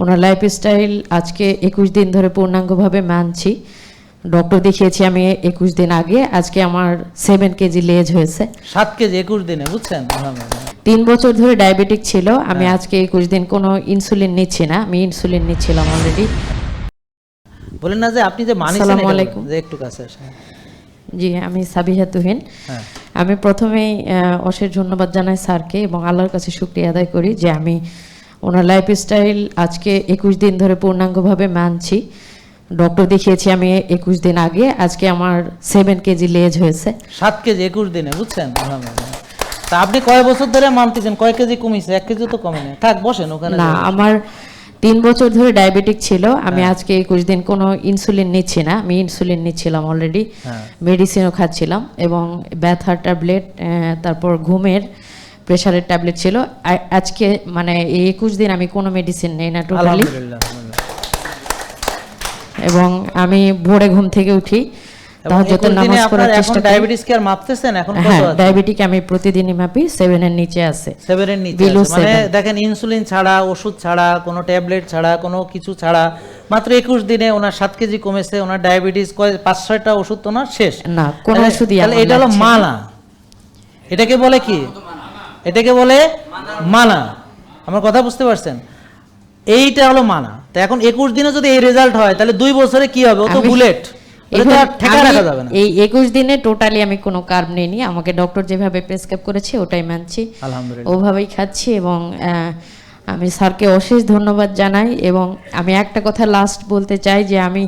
ওনার lifestyle আজকে একুশ দিন ধরে পূর্ণাঙ্গভাবে মানছি। ডক্টর দেখিয়েছি আমি একুশ দিন আগে। আজকে আমার সেভেন কেজি লেজ হয়েছে। সাত কেজি একুশ দিনে বুঝছেন? তিন বছর ধরে ডায়াবেটিক ছিল। আমি আজকে একুশ দিন কোনো ইনসুলিন নিচ্ছি না। আমি ইনসুলিন নিচ্ছিলাম অলরেডি বলেন না যে আপনি যে আসসালামু আলাইকুম। যে একটু কাছে আসেন। জি আমি সাবিহা তুহিন। হ্যাঁ। আমি প্রথমেই অশেষ ধন্যবাদ জানাই স্যারকে এবং আল্লাহর কাছে শুক্রিয়া আদায় করি যে আমি ওনার লাইফস্টাইল আজকে একুশ দিন ধরে পূর্ণাঙ্গভাবে মানছি। ডক্টর দেখিয়েছি আমি একুশ দিন আগে আজকে আমার সেভেন কেজি লেজ হয়েছে। সাত কেজি একুশ দিনে বুঝছেন? তা আপনি কয় বছর ধরে মানতেছেন? কয় কেজি কমিয়েছে এক কেজি তো কমে না থাক বসেন ওখানে না আমার তিন বছর ধরে ডায়াবেটিক ছিল। আমি আজকে একুশ দিন কোনো ইনসুলিন নিচ্ছি না। আমি ইনসুলিন নিচ্ছিলাম অলরেডি হ্যাঁ। মেডিসিনও খাচ্ছিলাম এবং ব্যথার ট্যাবলেট তারপর ঘুমের প্রেশারের ট্যাবলেট ছিল। আজকে মানে এই একুশ দিন আমি কোনো মেডিসিন নেই না টোটালি। এবং আমি ভোরে ঘুম থেকে উঠি। তাহাজ্জুদের নামাজ পড়ার চেষ্টা করি। ডায়াবেটিস কি আর মাপতেছেন? এখন কত হ্যাঁ আছে? ডায়াবেটিক আমি প্রতিদিনই মাপি সেভেনের নিচে আছে। সেভেনের নিচে মানে দেখেন ইনসুলিন ছাড়া ওষুধ ছাড়া কোনো ট্যাবলেট ছাড়া কোনো কিছু ছাড়া মাত্র একুশ দিনে ওনার সাত কেজি কমেছে ওনার ডায়াবেটিস কয় পাঁচ ছয়টা ওষুধ তো ওনার শেষ। না কোনো ওষুধই তাহলে এটা হলো মানা এটাকে বলে কি? এটাকে বলে মানা। আমার কথা বুঝতে পারছেন? এইটা হলো মানা। তো এখন একুশ দিনে যদি এই রেজাল্ট হয় তাহলে দুই বছরে কি হবে? ও তো বুলেট। এই একুশ দিনে টোটালি আমি কোনো কার্ব নিইনি। আমাকে ডক্টর যেভাবে প্রেসক্রাইব করেছে ওটাই মানছি। ওভাবেই খাচ্ছি এবং আমি স্যারকে অশেষ ধন্যবাদ জানাই এবং আমি একটা কথা লাস্ট বলতে চাই যে আমি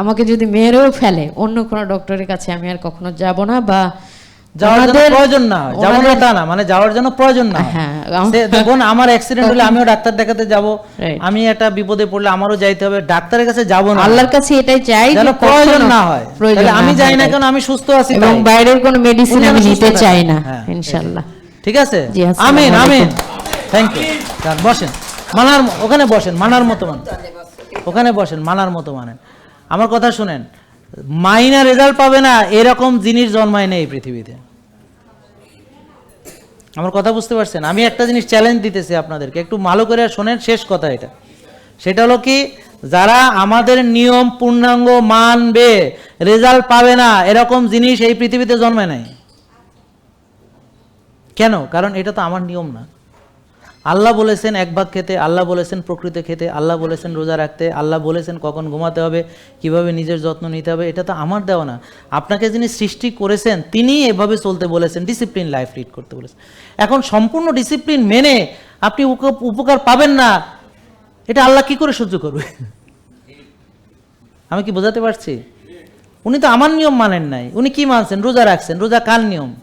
আমাকে যদি মেয়েরেও ফেলে অন্য কোনো ডক্টরের কাছে আমি আর কখনো যাব না বা যাওয়ার জন্য প্রয়োজন না যাব না তা না মানে যাওয়ার জন্য প্রয়োজন না। হয়। দেখুন আমার অ্যাক্সিডেন্ট হলে আমিও ডাক্তার দেখাতে যাব আমি একটা বিপদে পড়লে আমারও যাইতে হবে ডাক্তারের কাছে যাব না। আল্লাহর কাছে এটাই চাই যেন প্রয়োজন না হয়। আমি যাই না কেন আমি সুস্থ আছি এবং বাইরের কোনো মেডিসিন আমি নিতে চাই না হ্যাঁ, ইনশাল্লাহ। ঠিক আছে? আমিন আমিন। থ্যাংক ইউ বসেন। মানার ওখানে বসেন মানার মতো মান। ওখানে বসেন মানার মতো মানেন আমার কথা শুনেন মাইনা রেজাল্ট পাবে না এরকম জিনিস জন্মায় নেই এই পৃথিবীতে। আমার কথা বুঝতে পারছেন? আমি একটা জিনিস চ্যালেঞ্জ দিতেছি আপনাদেরকে। একটু ভালো করে শোনেন, শেষ কথা এটা। সেটা হলো কি, যারা আমাদের নিয়ম, পূর্ণাঙ্গ মানবে রেজাল্ট পাবে না, এরকম জিনিস এই পৃথিবীতে জন্মে নাই। কেন? কারণ এটা তো আমার নিয়ম না। আল্লাহ বলেছেন এক ভাগ খেতে, আল্লাহ বলেছেন প্রকৃতি খেতে, আল্লাহ বলেছেন রোজা রাখতে, আল্লাহ বলেছেন কখন ঘুমাতে হবে, কীভাবে নিজের যত্ন নিতে হবে, এটা তো আমার দেওয়া না। আপনাকে যিনি সৃষ্টি করেছেন, তিনি এভাবে চলতে বলেছেন ডিসিপ্লিন লাইফ লিড করতে বলেছেন। এখন সম্পূর্ণ ডিসিপ্লিন মেনে আপনি উপ- উপকার পাবেন না, এটা আল্লাহ কি করে সহ্য করবে? আমি কি বোঝাতে পারছি? উনি তো আমার নিয়ম মানেন নাই, উনি কি মানছেন? রোজা রাখছেন, রোজা কার নিয়ম?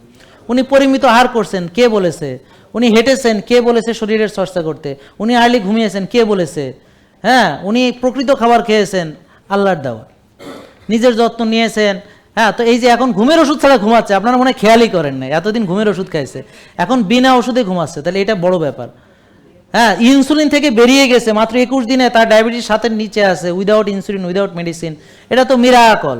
উনি পরিমিত আহার করছেন, কে বলেছে? উনি হেঁটেছেন, কে বলেছে শরীরের চর্চা করতে? উনি আর্লি ঘুমিয়েছেন, কে বলেছে? হ্যাঁ উনি প্রকৃত খাবার খেয়েছেন, আল্লাহর দেওয়া নিজের যত্ন নিয়েছেন হ্যাঁ তো এই যে এখন ঘুমের ওষুধ ছাড়া ঘুমাচ্ছে, আপনারা মনে খেয়ালই করেন নাই, এতদিন ঘুমের ওষুধ খাইছে। এখন বিনা ওষুধে ঘুমাচ্ছে, তাহলে এটা বড় ব্যাপার। হ্যাঁ ইনসুলিন থেকে বেরিয়ে গেছে, মাত্র একুশ দিনে তার ডায়াবেটিস সাথের নিচে আছে উইদাউট ইনসুলিন উইদাউট মেডিসিন এটা তো মিরাকল